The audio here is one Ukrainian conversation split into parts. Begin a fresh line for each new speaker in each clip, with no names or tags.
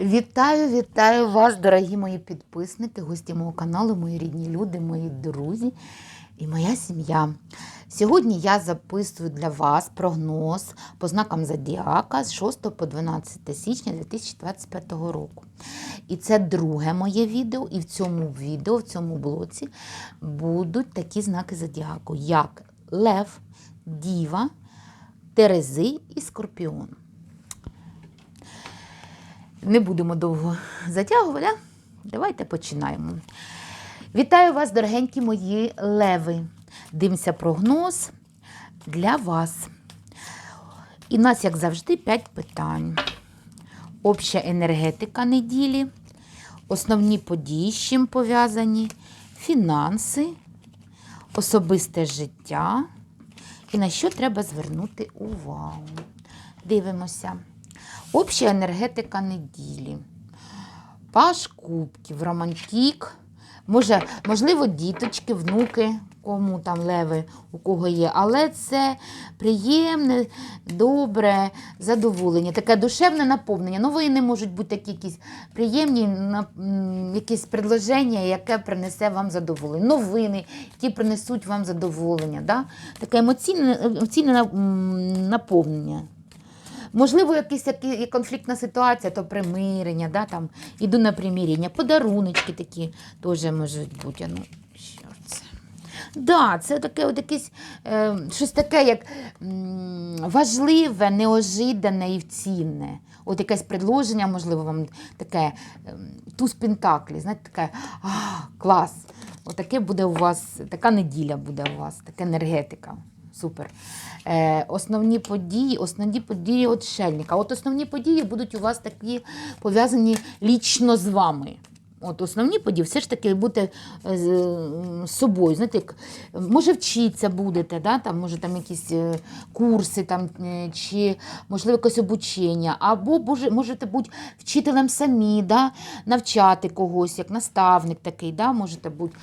Вітаю, вітаю вас, дорогі мої підписники, гості мого каналу, мої рідні люди, мої друзі і моя сім'я. Сьогодні я записую для вас прогноз по знакам Зодіака з 6 по 12 січня 2025 року. І це друге моє відео, і в цьому відео, в цьому блоці будуть такі знаки Зодіаку, як Лев, Діва, Терези і Скорпіон. Не будемо довго затягувати. Давайте починаємо. Вітаю вас, дорогенькі мої леви. Дивимося прогноз для вас. І нас, як завжди, 5 питань. Обща енергетика неділі, основні події, з чим пов'язані, фінанси, особисте життя і на що треба звернути увагу. Дивимося. Обща енергетика неділі. Паш кубків, романтик. Може, можливо, діточки, внуки, кому там леви, у кого є. Але це приємне, добре задоволення, таке душевне наповнення. Новини можуть бути якісь приємні якісь предложення, яке принесе вам задоволення. Новини, які принесуть вам задоволення. Да? Таке емоційне, емоційне наповнення. Можливо, якась які- конфліктна ситуація, то примирення, да, там, іду на примирення, подаруночки такі теж можуть бути. Ну, що це? Да, це таке, от якесь, е, щось таке, як м, важливе, неожидане і цінне. От якесь предложення, можливо, вам таке ем, туз пентаклі, знаєте, таке а, клас. Отаке буде у вас, така неділя буде у вас, така енергетика. Супер. Е, основні події, основні події отшельника. От основні події будуть у вас такі пов'язані лічно з вами. От основні події все ж таки бути е, з, собою. Знаєте, може вчитися будете, да? там, може там якісь е, курси, там, е, чи можливо якесь обучення, або боже, можете бути вчителем самі, да? навчати когось, як наставник такий, да? можете бути,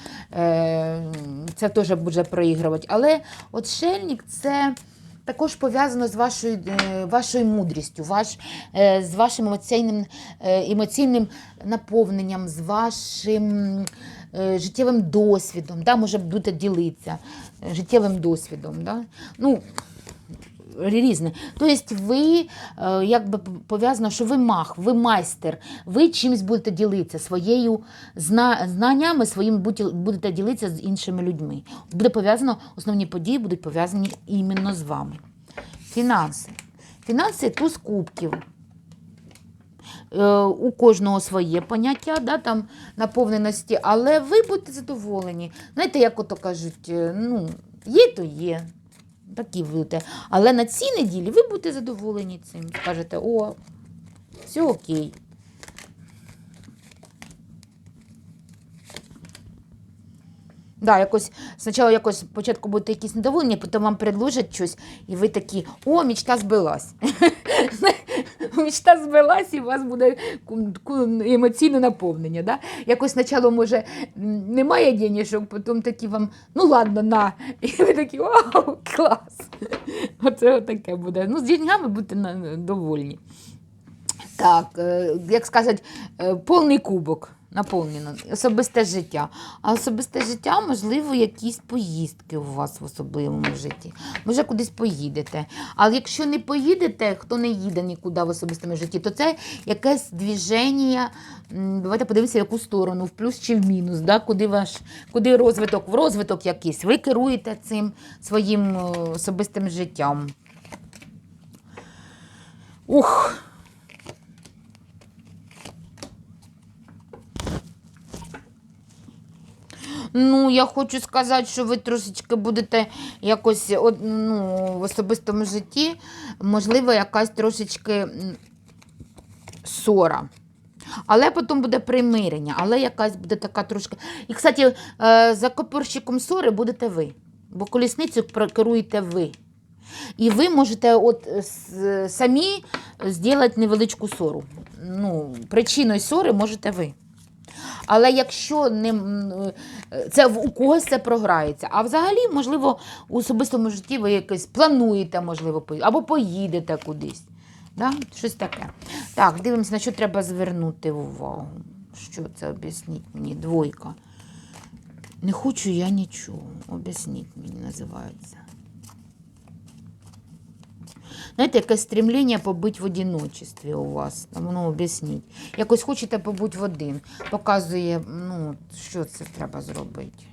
це теж буде проігрувати. Але отшельник це. Також пов'язано з вашою, е, вашою мудрістю, ваш, е, з вашим емоційним, е, емоційним наповненням, з вашим життєвим досвідом. Да? Може бути ділитися життєвим досвідом. Да? Ну, різне. Тобто ви е, якби пов'язано, що ви мах, ви майстер, ви чимось будете ділитися своєю знаннями, своїм будете- ділитися з іншими людьми. Буде пов'язано, основні події будуть пов'язані іменно з вами. Фінанси. Фінанси туз кубків. Е, У кожного своє поняття да, там, наповненості, але ви будете задоволені. Знаєте, як ото кажуть, е, ну, є, то є. Такі будете. Але на цій неділі ви будете задоволені цим. Скажете, о, все окей. Да, якось спочатку якось спочатку будете якісь недоволені, потім вам предложать щось, і ви такі, о, мечта збилась. мечта збилась, і у вас буде емоційне наповнення. Да? Якось спочатку, може, немає денежок, потім такі вам, ну ладно, на. І ви такі, вау, клас. Оце таке буде. Ну, з деньгами будете довольні. Так, е, як сказати, е, повний кубок наповнено, особисте життя. А особисте життя, можливо, якісь поїздки у вас в особливому житті. Може, кудись поїдете. Але якщо не поїдете, хто не їде нікуди в особистому житті, то це якесь движення. Давайте подивимося, в яку сторону, в плюс чи в мінус, да? куди ваш куди розвиток, в розвиток якийсь. Ви керуєте цим своїм е, особистим життям. Ух! Ну, я хочу сказати, що ви трошечки будете якось ну, в особистому житті, можливо, якась трошечки ссора. Але потім буде примирення, але якась буде така трошки. І, кстати, е, за копорщиком ссори будете ви, бо колісницю керуєте ви. І ви можете от е, самі зробити невеличку ссору. Ну, причиною ссори можете ви. Але якщо не е, це у когось це програється, а взагалі, можливо, у особистому житті ви якось плануєте, можливо, або поїдете кудись. Да? Щось таке. Так, дивимося, на що треба звернути увагу. Що це об'ясніть мені? Двойка. Не хочу я нічого. Об'ясніть мені, називається. Знаєте, якесь стремління побути в одиночестві у вас. Там, ну, об'ясніть. Якось хочете побути в один. Показує, ну, що це треба зробити.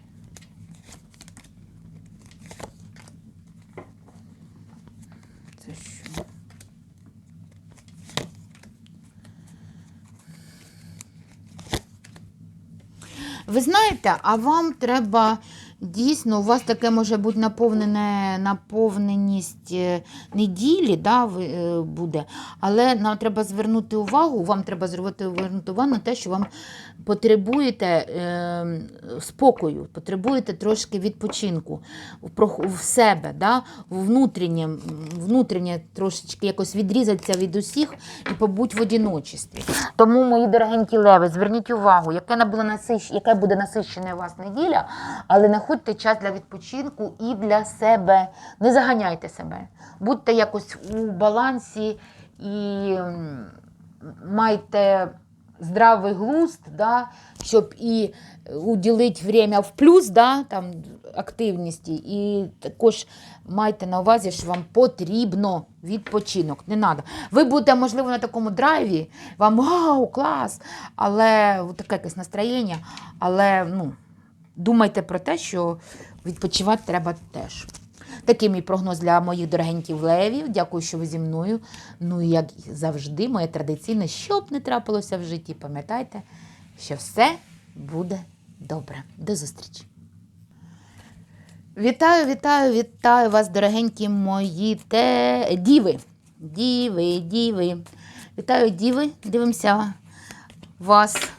Це що? Ви знаєте, а вам треба дійсно, у вас таке може бути наповнене наповненість е, неділі, да, е, буде, але нам треба звернути увагу, вам треба звернути увагу на те, що вам потребуєте е, спокою, потребуєте трошки відпочинку в, себе, да, внутрішнє, внутрішнє трошечки якось відрізатися від усіх і побудь в одиночестві. Тому, мої дорогенькі леви, зверніть увагу, яке не буде насищена у вас неділя, але знаходьте час для відпочинку і для себе. Не заганяйте себе. Будьте якось у балансі і майте здравий глузд, да, щоб і уділити время в плюс, да, там, активності, і також майте на увазі, що вам потрібно відпочинок. Не треба. Ви будете, можливо, на такому драйві, вам вау, клас, але таке якесь настроєння, але ну, думайте про те, що відпочивати треба теж. Такий мій прогноз для моїх дорогеньких левів. Дякую, що ви зі мною. Ну і як завжди, моє традиційне, що б не трапилося в житті, пам'ятайте, що все буде добре. До зустрічі! Вітаю, вітаю, вітаю вас, дорогенькі мої те... діви. Діви, діви. Вітаю, діви. Дивимося вас.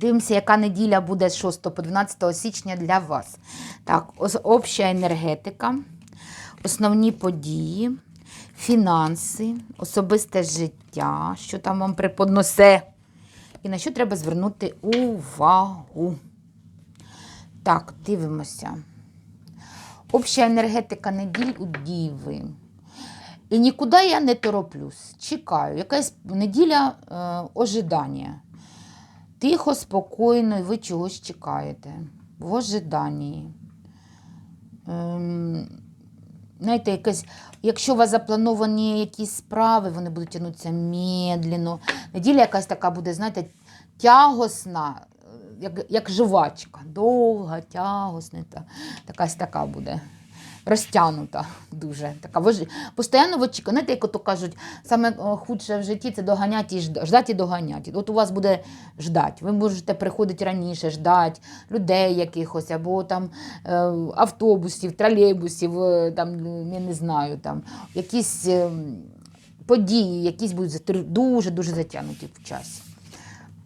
Дивимося, яка неділя буде з 6 по 12 січня для вас. Так, обща енергетика, основні події, фінанси, особисте життя, що там вам преподносе. І на що треба звернути увагу. Так, дивимося. Обща енергетика неділь у Діви. І нікуди я не тороплюсь. Чекаю. Якась неділя е, ожидання. Тихо, спокійно, і ви чогось чекаєте. В ожиданні. Ем, знаєте, якесь, якщо у вас заплановані якісь справи, вони будуть тягнутися медленно. Неділя якась така буде, знаєте, тягосна, е, як, як жвачка. Довга, тягосна, та, якась така буде. Розтягнута дуже. Така, ви ж- постійно в очікуванні. Знаєте, як ото кажуть, саме е, худше в житті це доганяти і ждати, ждати і доганяти. От у вас буде ждати. Ви можете приходити раніше, ждати людей якихось, або там е, автобусів, тролейбусів, е, там, е, я не знаю, там, якісь е, події, якісь будуть дуже-дуже затягнуті в часі.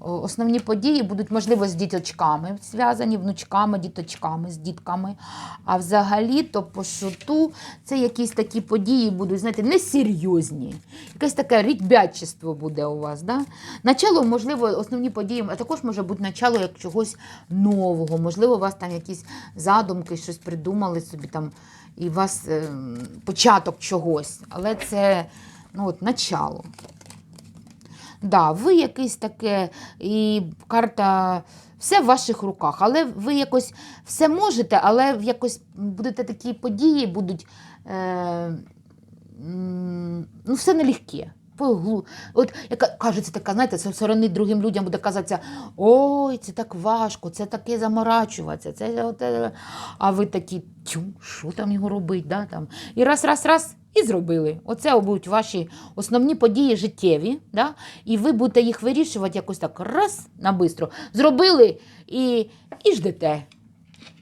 Основні події будуть, можливо, з діточками зв'язані, внучками, діточками, з дітками. А взагалі, то по шуту, це якісь такі події будуть, знаєте, несерйозні. Якесь таке рідбячество буде у вас. Да? Начало, можливо, основні події, а також може бути начало як чогось нового. Можливо, у вас там якісь задумки, щось придумали собі там, і у вас е, початок чогось. Але це ну, от, начало. Да, ви якесь таке, і карта все в ваших руках, але ви якось все можете, але якось будете такі події, будуть е, ну, все нелегке. Поглу- От яка кажеться така, знаєте, зі сторони другим людям буде казатися, ой, це так важко, це таке заморачуватися, це оте». а ви такі, тю, що там його робить? Да, там. І раз, раз, раз, і зробили. Оце будуть ваші основні події життєві, да? і ви будете їх вирішувати якось так раз на бистро. Зробили і, і ждете.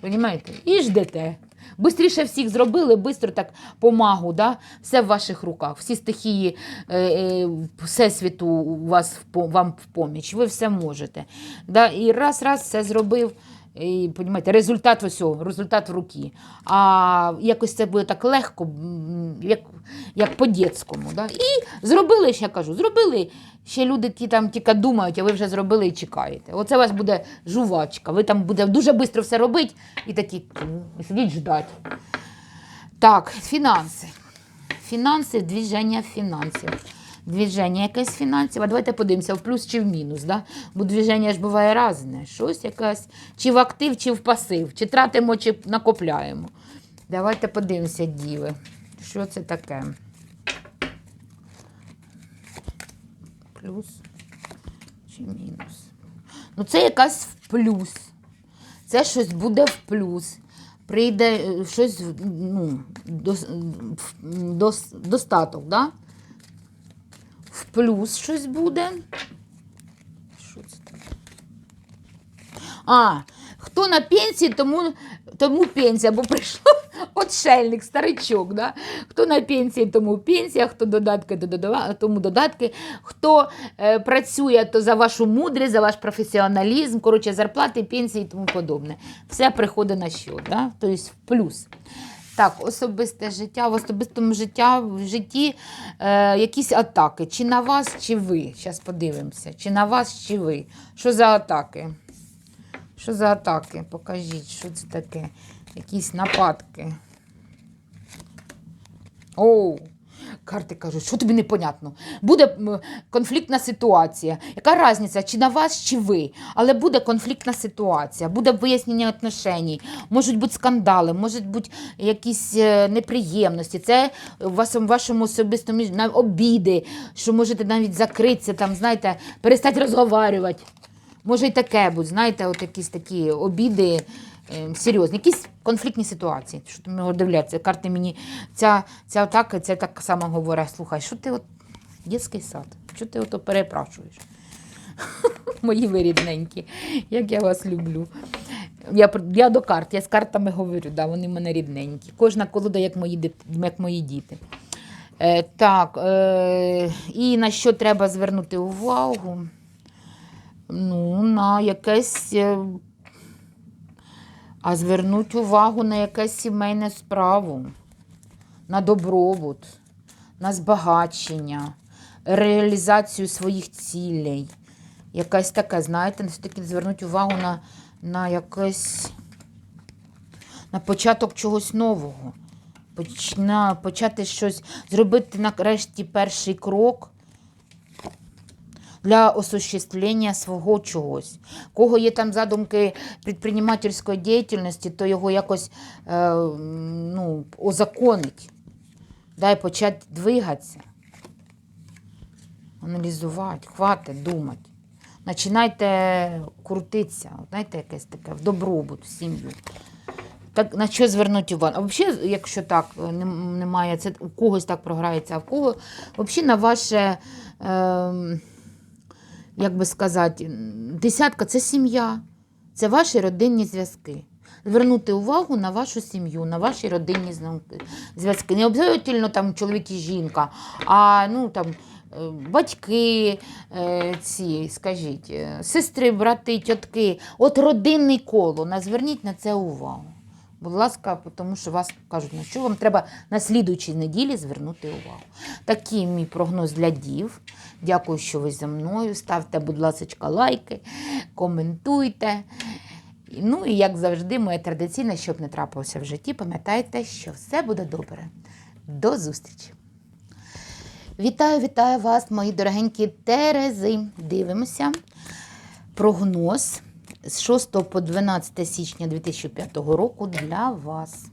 Понімаєте? І ждете. Бистріше всіх зробили, бистро так помагу, да? все в ваших руках, всі стихії е, е, Всесвіту у вас вам в поміч, ви все можете. Да? І раз-раз все зробив, і, понімаєте, результат усього, результат в руки. А якось це буде так легко, як, як по-дєцькому. Да? І зробили, ще кажу, зробили. Ще люди ті там тільки думають, а ви вже зробили і чекаєте. Оце у вас буде жувачка. Ви там буде дуже швидко все робити і такі сидіть ждать. Так, фінанси. Фінанси, движення фінансів. Движення якесь фінансове. Давайте подивимося, в плюс чи в мінус. Да? Бо движення ж буває різне. Щось якесь, чи в актив, чи в пасив, чи тратимо, чи накопляємо. Давайте подивимося, діви. Що це таке? Плюс чи мінус? Ну, це якась в плюс. Це щось буде в плюс. Прийде е, щось ну, дос, в- достаток, да? Плюс щось буде. Що це таке? А, хто на пенсії, тому, тому пенсія, бо прийшов отшельник, старичок. Да? Хто на пенсії, тому пенсія, хто додатки, то тому додатки. Хто е, працює, то за вашу мудрість, за ваш професіоналізм, коротше, зарплати, пенсії і тому подобне. Все приходить на що, да? тобто в плюс. Так, особисте життя. В особистому життя, в житті е, якісь атаки. Чи на вас, чи ви. Зараз подивимося. Чи на вас, чи ви. Що за атаки? Що за атаки? Покажіть, що це таке? Якісь нападки. Оу. Карти кажуть, що тобі непонятно. Буде конфліктна ситуація. Яка різниця, чи на вас, чи ви? Але буде конфліктна ситуація, буде вияснення отношень, можуть бути скандали, можуть бути якісь е, неприємності. Це в вашому, вашому особистому обіди, що можете навіть закритися, там, знаєте, перестати розговорювати. Може і таке бути, знаєте, от якісь такі обіди серйозні, якісь конфліктні ситуації. Що ти дивляться, карти мені ця, ця атака, це так само говорить, слухай, що ти от дитячий сад, що ти ото перепрашуєш? Мої ви рідненькі, як я вас люблю. Я, я до карт, я з картами говорю, да, вони в мене рідненькі. Кожна колода, як мої, як мої діти. Е, так, е, і на що треба звернути увагу? Ну, на якесь. А звернуть увагу на якесь сімейне справу, на добробут, на збагачення, реалізацію своїх цілей. Якась таке, знаєте, все-таки звернуть увагу на, на якесь на початок чогось нового. Поч- на почати щось, зробити нарешті перший крок для осуществлення свого чогось. Кого є там задумки підприємницької діяльності, то його якось е, ну, озаконить. Дай почати двигатися, аналізувати, хватить, думати. Починайте крутитися, знаєте, якесь таке, в добробут, в сім'ю. Так, на що звернути увагу? А взагалі, якщо так е, немає, це у когось так програється, а в кого взагалі на ваше. Е, як би сказати, десятка це сім'я, це ваші родинні зв'язки. Звернути увагу на вашу сім'ю, на ваші родинні зв'язки. Не обов'язково там чоловік і жінка, а ну там. е, Батьки, е, ці, скажіть, е, сестри, брати, тітки, от родинний коло. Зверніть на це увагу. Будь ласка, тому що вас кажуть, на що вам треба на слідуючій неділі звернути увагу. Такий мій прогноз для дів. Дякую, що ви зі мною. Ставте, будь ласка, лайки, коментуйте. Ну і як завжди, моє традиційне, щоб не трапилося в житті, пам'ятайте, що все буде добре. До зустрічі! Вітаю, вітаю вас, мої дорогенькі Терези. Дивимося. Прогноз з 6 по 12 січня 2005 року для вас.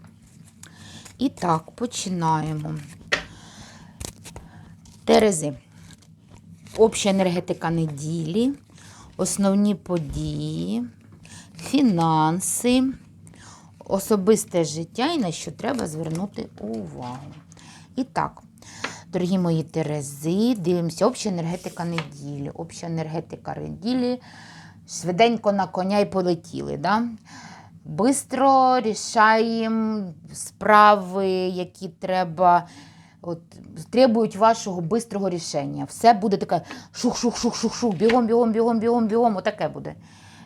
І так, починаємо. Терези. Обща енергетика неділі, основні події, фінанси, особисте життя і на що треба звернути увагу. І так, дорогі мої Терези, дивимося, обща енергетика неділі. Обща енергетика неділі. Швиденько на коня й полетіли. Да? Бистро рішаємо справи, які треба. От, требують вашого бистрого рішення. Все буде таке шух-шух-шух-шух-шух, бігом, бігом, бігом, бігом, бігом. Отаке буде.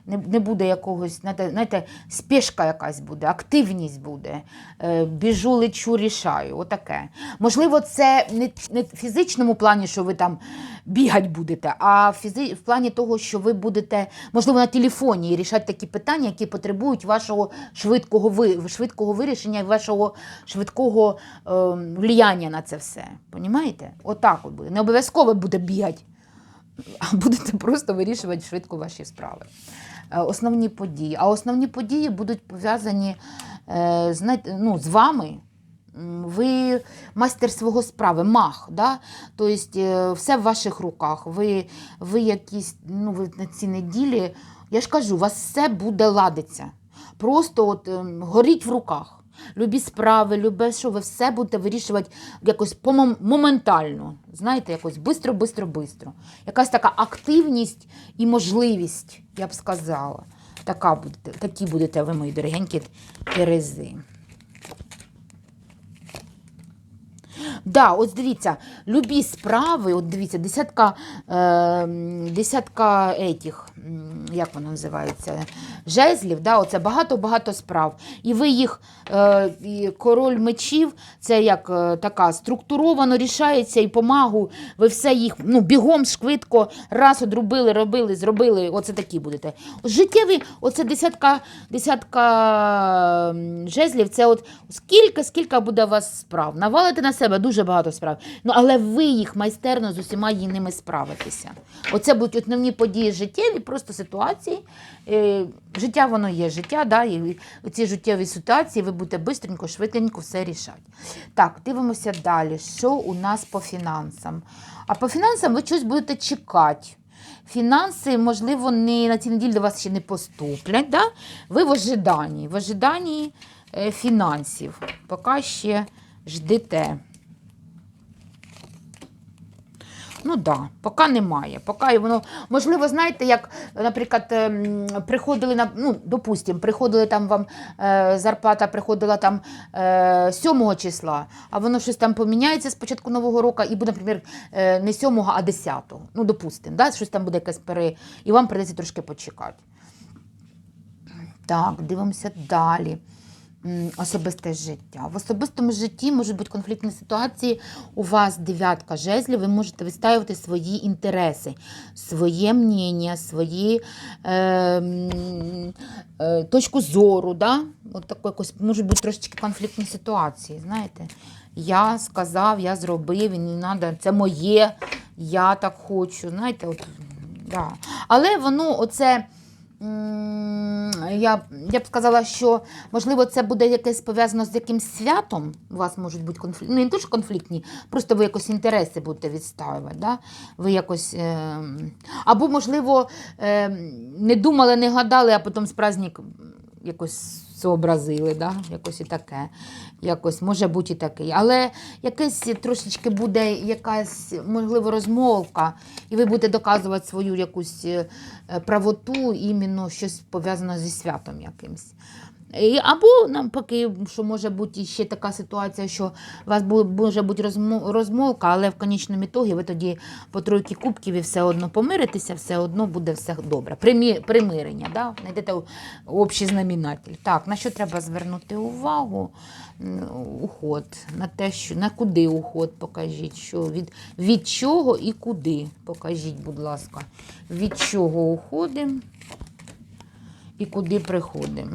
Не, не буде якогось, знаєте, спішка якась буде, активність буде. Е, біжу, лечу, рішаю. Отаке. Можливо, це не, не в фізичному плані, що ви там бігати будете, а в, фізи... в плані того, що ви будете, можливо, на телефоні рішати такі питання, які потребують вашого швидкого, ви... швидкого вирішення і вашого швидкого е, влияння на це все. Понімаєте? Отак от буде. Не обов'язково буде бігати а будете просто вирішувати швидко ваші справи. Е, Основні події. А основні події будуть пов'язані е, ну, з вами. Ви майстер свого справи, мах, да? тобто е, все в ваших руках. Ви, ви якісь ну, ви на ці неділі, я ж кажу, у вас все буде ладиться. Просто от, ем, горіть в руках. Любі справи, любе, що ви все будете вирішувати якось моментально. Знаєте, якось бистро, бистро, бистро. Якась така активність і можливість, я б сказала. Така будете, такі будете ви, мої дорогенькі Терези. Да, ось дивіться, любі справи, от дивіться, десятка, е, десятка етіх, як воно називається, жезлів, да, оце багато-багато справ. І ви їх, е, і король мечів, це як е, така структуровано рішається і помагу, ви все їх ну, бігом, швидко, раз одрубили, робили, зробили, оце такі будете. Життєві, оце десятка, десятка жезлів, це от скільки, скільки буде у вас справ. Навалите на себе дуже багато справ. Ну, але ви їх майстерно з усіма їй ними справитеся. Оце будуть основні події життєві, просто ситуації. Е, життя воно є життя, да, і ці життєві ситуації ви будете бистренько, швиденько все рішати. Так, дивимося далі. Що у нас по фінансам? А по фінансам ви щось будете чекати. Фінанси, можливо, не на цій неділі до вас ще не поступлять. Да? Ви в ожиданні, в ожиданні е, фінансів. Поки ще ждете. Ну так, да, поки немає. Поки воно, можливо, знаєте, як, наприклад, ем, приходили на, ну, допустимо, приходили там вам е, зарплата приходила там е, 7 числа, а воно щось там поміняється з початку нового року і буде, наприклад, е, не 7, а 10. Ну, допустимо, да, щось там буде якесь пере... і вам придеться трошки почекати. Так, дивимося далі. Особисте життя. В особистому житті можуть бути конфліктні ситуації. У вас дев'ятка жезлів, ви можете вистаювати свої інтереси, своє мнення, свої е, е, точку зору. Да? От тако якось, можуть бути трошечки конфліктні ситуації. Знаєте? Я сказав, я зробив, і не треба, це моє, я так хочу. Знаєте, от, да. Але воно оце. Я, я б сказала, що можливо це буде якесь пов'язано з якимсь святом. У вас можуть бути конфлікти. Ну, не дуже конфліктні, просто ви якось інтереси будете відстаювати. Да? Ви якось, е, або, можливо, е, не думали, не гадали, а потім з праздник якось зобразили, да? якось і таке. Якось може бути і такий. Але якесь трошечки буде якась, можливо, розмовка, і ви будете доказувати свою якусь е, правоту, іменно щось пов'язане зі святом якимось. Або навпаки, що може бути ще така ситуація, що у вас може бути розмо- розмовка, але в конечному ітогі ви тоді по тройки кубків і все одно помиритеся, все одно буде все добре. Примирення, да? знайдете общий знаменатель. Так, на що треба звернути увагу? Уход, на те, що на куди уход, покажіть, що від, від чого і куди. Покажіть, будь ласка, від чого уходимо і куди приходимо.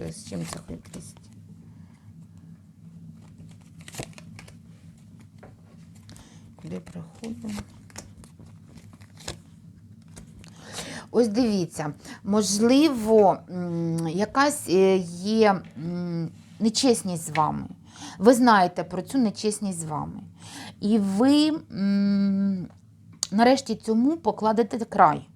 Що, з чим це хитрість? Куди приходимо? Ось дивіться, можливо, якась е, є нечесність з вами. Ви знаєте про цю нечесність з вами. І ви нарешті цьому покладете край.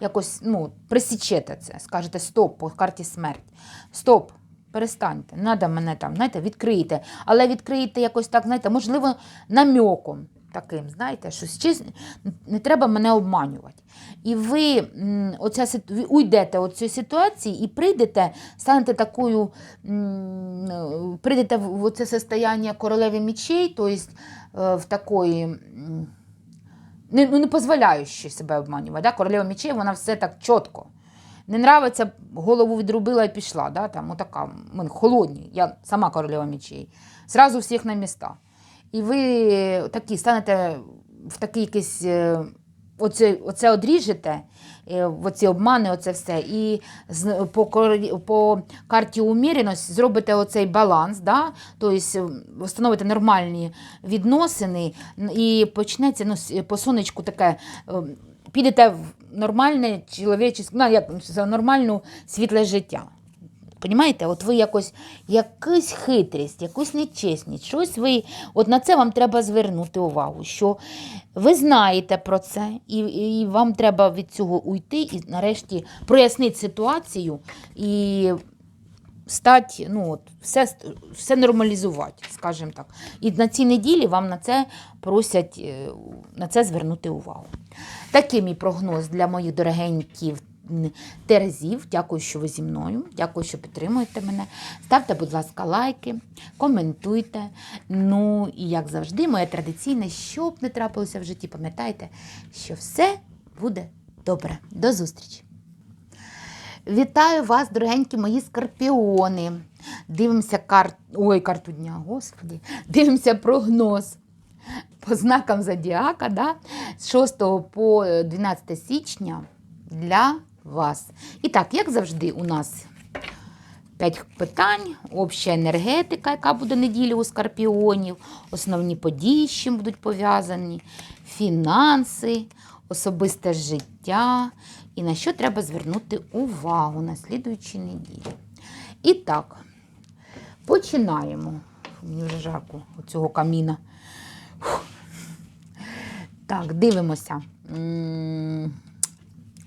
Якось ну, присічете це, скажете стоп по карті смерть. Стоп, перестаньте, треба мене там, знаєте, відкрийте. Але відкрийте якось так, знаєте, можливо, намьоком таким, знаєте, щось не треба мене обманювати. І ви оця, уйдете від цієї ситуації і прийдете, станете такою, прийдете в це состояння королеви мечей, тобто е, в такої. Не, ну, не дозволяючи себе обманювати. Да? Королева мечей, вона все так чітко. Не нравиться, голову відрубила і пішла. Да? Там, отака, ми холодні, я сама королева мечей. Зразу всіх на міста. І ви такі станете в такий якийсь. Оце, оце одріжете, е, оці обмани, оце все. І по, по карті уміреності зробите оцей баланс, да? тобто встановите нормальні відносини і почнеться ну, по сонечку таке. е, Підете в нормальне чоловіче, ну, як, нормальну світле життя. Понімаєте, от ви якось якусь хитрість, якусь нечесність, щось ви. От на це вам треба звернути увагу, що ви знаєте про це, і, і вам треба від цього уйти і нарешті прояснити ситуацію і стати, ну от, все, все нормалізувати, скажімо так. І на цій неділі вам на це просять е, на це звернути увагу. Такий мій прогноз для моїх дорогеньків Терезів. Дякую, що ви зі мною. Дякую, що підтримуєте мене. Ставте, будь ласка, лайки, коментуйте. Ну і як завжди, моє традиційне, що б не трапилося в житті, пам'ятайте, що все буде добре. До зустрічі! Вітаю вас, дорогенькі мої скорпіони. Дивимося кар... Ой, карту дня, господи. Дивимося прогноз по знакам зодіака, да? з 6 по 12 січня для вас. І так, як завжди, у нас 5 питань, обща енергетика, яка буде неділю у скорпіонів, основні події, з чим будуть пов'язані, фінанси, особисте життя і на що треба звернути увагу на слідуючій неділі. І так, починаємо. Мені вже жарко цього каміна. Фух. Так, дивимося.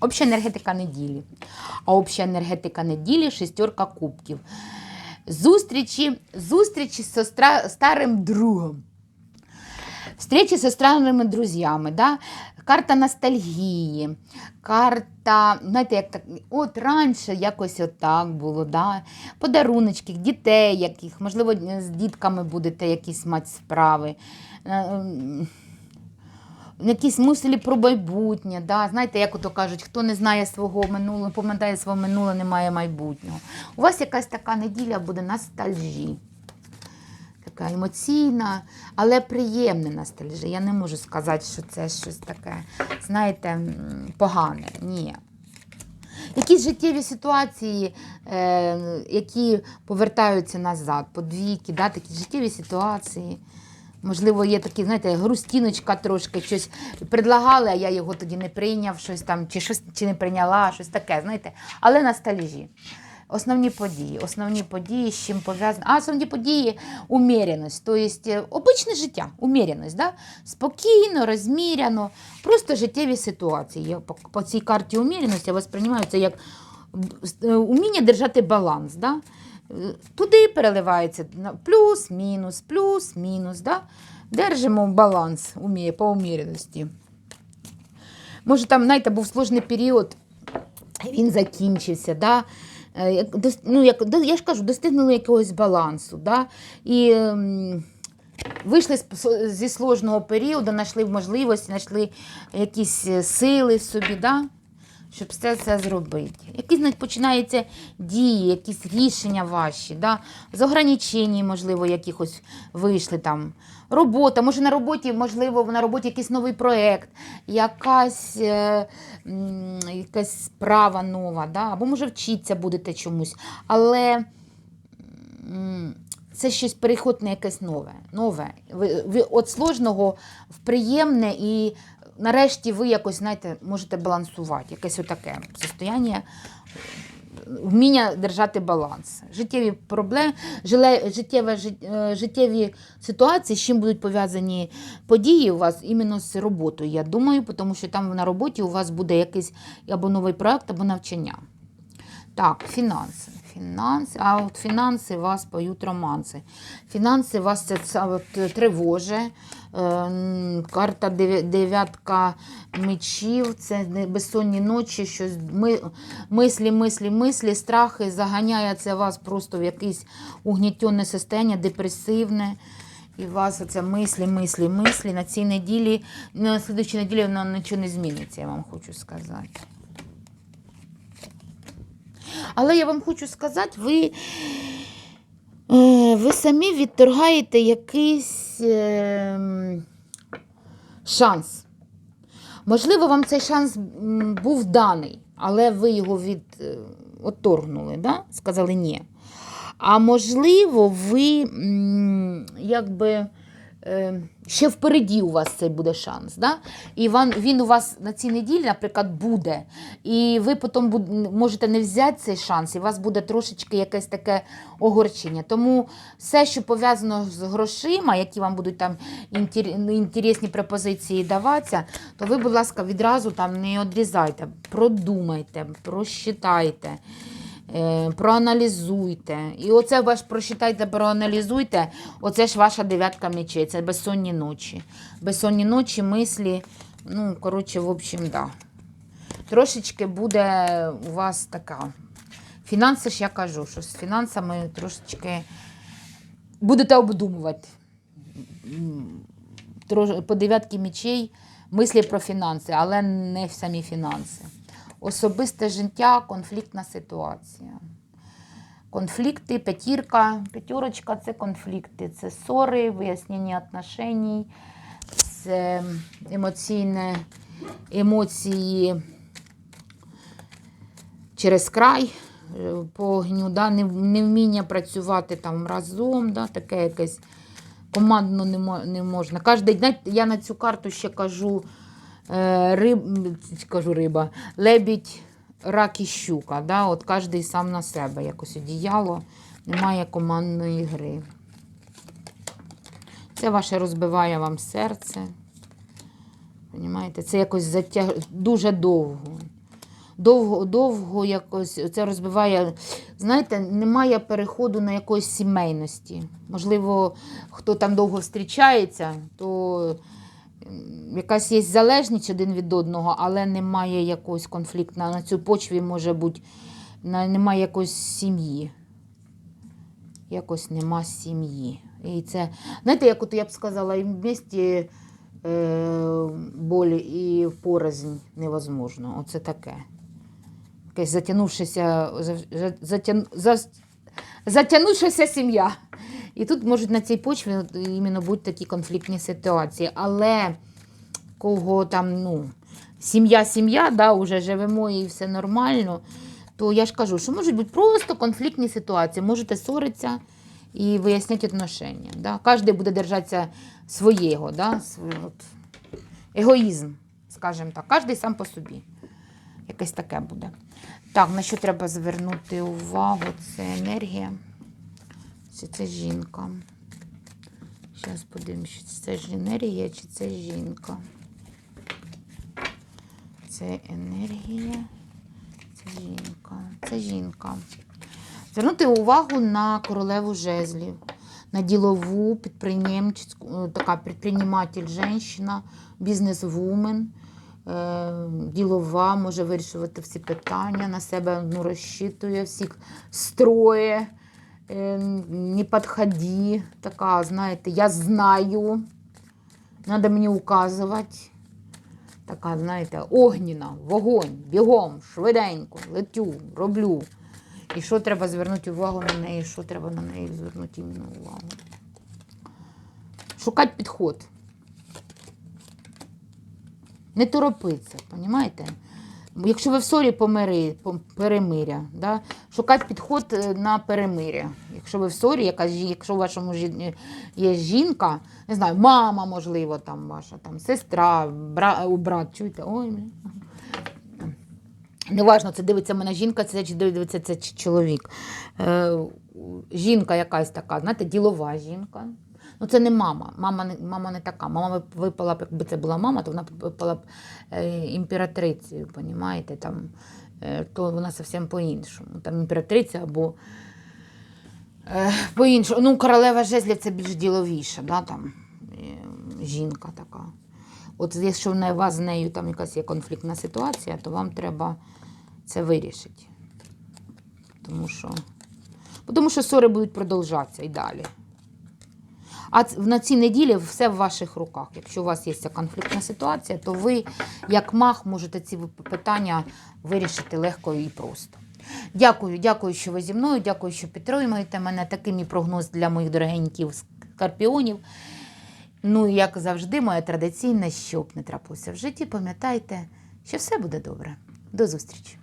Обща енергетика неділі. А обща енергетика неділі шестерка кубків. Зустрічі, зустрічі з старим другом. Встречи со странними друзями, да? карта ностальгії, карта, знаєте, як так, от раніше якось отак було, да? подаруночки, дітей яких, можливо, з дітками будете якісь мати справи. Якісь мислі про майбутнє, да? знаєте, як ото кажуть, хто не знає свого минулого, пам'ятає своє минуле, немає майбутнього. У вас якась така неділя буде ностальжі така емоційна, але приємна ностальжія. Я не можу сказати, що це щось таке, знаєте, погане. Ні. Якісь життєві ситуації, е, які повертаються назад, подвійки, да, такі життєві ситуації. Можливо, є такі, знаєте, грустіночка трошки, щось предлагали, а я його тоді не прийняв, щось там, чи щось чи не прийняла, щось таке, знаєте. Але ностальжі. Основні події, основні події, з чим пов'язані. А основні події уміряність, тобто обичне життя, уміряність, да? спокійно, розміряно, просто життєві ситуації. Я по, по цій карті уміряності восприймаю це як е, уміння держати баланс. Да? Туди переливається плюс-мінус, плюс-мінус. Да? Держимо баланс по уміряності. Може, там, знаєте, був сложний період, він закінчився. Да? Е, Ну, як, я ж кажу, достигнули якогось балансу. Да? І ем, вийшли зі сложного періоду, знайшли можливості, знайшли якісь е, сили собі, да? Щоб все це зробити. Якісь навіть починаються дії, якісь рішення ваші, да? з ограничень, можливо, якихось вийшли там. Робота, може на роботі, можливо, на роботі якийсь новий проєкт, якась, е, якась справа нова, да? або може вчитися будете чомусь. Але це щось переход на якесь нове. нове. От сложного в приємне і нарешті ви якось, знаєте, можете балансувати. Якесь отаке состояння. Вміння держати баланс. Життєві проблеми, жиле, життєве, жит- е, життєві ситуації, з чим будуть пов'язані події у вас іменно з роботою, я думаю, тому що там на роботі у вас буде якийсь або новий проект, або навчання. Так, фінанси. Фінанси, а от фінанси вас поють романси. Фінанси вас це, це от, тривоже. Е, карта дев'ятка мечів, це безсонні ночі, щось ми, мислі, мислі, мислі, страхи заганяє це вас просто в якесь угнітенне состояння, депресивне. І у вас оце мислі, мислі, мислі. На цій неділі, на слідчій неділі воно нічого не зміниться, я вам хочу сказати. Але я вам хочу сказати, ви, е, ви самі відторгаєте якийсь е, шанс. Можливо, вам цей шанс був даний, але ви його від, е, да? сказали ні. А можливо, ви якби. Е, Ще впереді у вас цей буде шанс. Да? І він, у вас на цій неділі, наприклад, буде. І ви потім можете не взяти цей шанс, і у вас буде трошечки якесь таке огорчення. Тому все, що пов'язано з грошима, які вам будуть там інтересні пропозиції даватися, то ви, будь ласка, відразу там не відрізайте, продумайте, просчитайте. Е, проаналізуйте. І оце ваш просчитайте, проаналізуйте. Оце ж ваша дев'ятка мечей. Це безсонні ночі. Безсонні ночі, мислі. Ну, коротше, в общем, да. Трошечки буде у вас така. Фінанси ж я кажу, що з фінансами трошечки будете обдумувати. По дев'ятки мечей мислі про фінанси, але не самі фінанси. Особисте життя, конфліктна ситуація. Конфлікти, п'ятірка, п'ятірочка це конфлікти, це ссори, вияснення отношень, це емоційне, емоції через край, е, по огню, да, нев- невміння працювати там разом, да, таке якесь командно не, можна. Кожен, знаєте, я на цю карту ще кажу, е, риб, кажу риба, лебідь, рак і щука. Да? От кожен сам на себе якось одіяло, немає командної гри. Це ваше розбиває вам серце. Понімаєте? Це якось затяг... дуже довго. Довго, довго якось це розбиває. Знаєте, немає переходу на якоїсь сімейності. Можливо, хто там довго зустрічається, то якась є залежність один від одного, але немає якогось конфлікту. На цю почві може бути, немає якоїсь сім'ї. Якось нема сім'ї. І це, знаєте, як от я б сказала, і в місті е, боль і порознь невозможно. Оце таке. Якась затягнувшися, за- за- затягнувшася сім'я. І тут можуть на цій почві іменно бути такі конфліктні ситуації. Але кого там, ну, сім'я, сім'я, да, вже живемо і все нормально, то я ж кажу, що можуть бути просто конфліктні ситуації. Можете ссоритися і виясняти отношення. Да? Кожен буде держатися своєго, да? от, егоїзм, скажімо так. Кожен сам по собі. Якесь таке буде. Так, на що треба звернути увагу? Це енергія. Чи це жінка? Зараз подивимось, чи це ж енергія, чи це жінка. Це енергія, це жінка. Це жінка. Звернути увагу на королеву жезлів, на ділову підприємчицьку, е, така підприєматель, жінка, бізнес-вумен, е, ділова, може вирішувати всі питання, на себе ну, розчитує, всіх строє, не підходи, така, знаєте, я знаю, треба мені указувати. Така, знаєте, огніна, вогонь, бігом, швиденько, летю, роблю. І що треба звернути увагу на неї, що треба на неї звернути іменно увагу. Шукати підход. Не торопитися, розумієте? Якщо ви в ссорі помири, перемиря, да? шукати підход е, на перемиря. Якщо ви в ссорі, якась, якщо в вашому жі- є жінка, не знаю, мама, можливо, там ваша, там, сестра, бра, брат, чуєте? Ой. Неважно, це дивиться мене жінка, це чи дивиться це чоловік. Е, жінка якась така, знаєте, ділова жінка. Ну, це не мама. Мама не, мама не така. Мама випала б, якби це була мама, то вона випала б е, імператрицею, понімаєте? Там, е, то вона зовсім по-іншому. Там імператриця або е, по-іншому. Ну, королева жезлів це більш діловіша, да, там, жінка така. От якщо в вас з нею там якась є конфліктна ситуація, то вам треба це вирішити. Тому що, тому що ссори будуть продовжатися і далі. А на цій неділі все в ваших руках. Якщо у вас є ця конфліктна ситуація, то ви, як мах, можете ці питання вирішити легко і просто. Дякую, дякую, що ви зі мною. Дякую, що підтримуєте мене. Такий мій прогноз для моїх дорогеньких скорпіонів. Ну і як завжди, моє традиційне, щоб не трапилося в житті, пам'ятайте, що все буде добре. До зустрічі!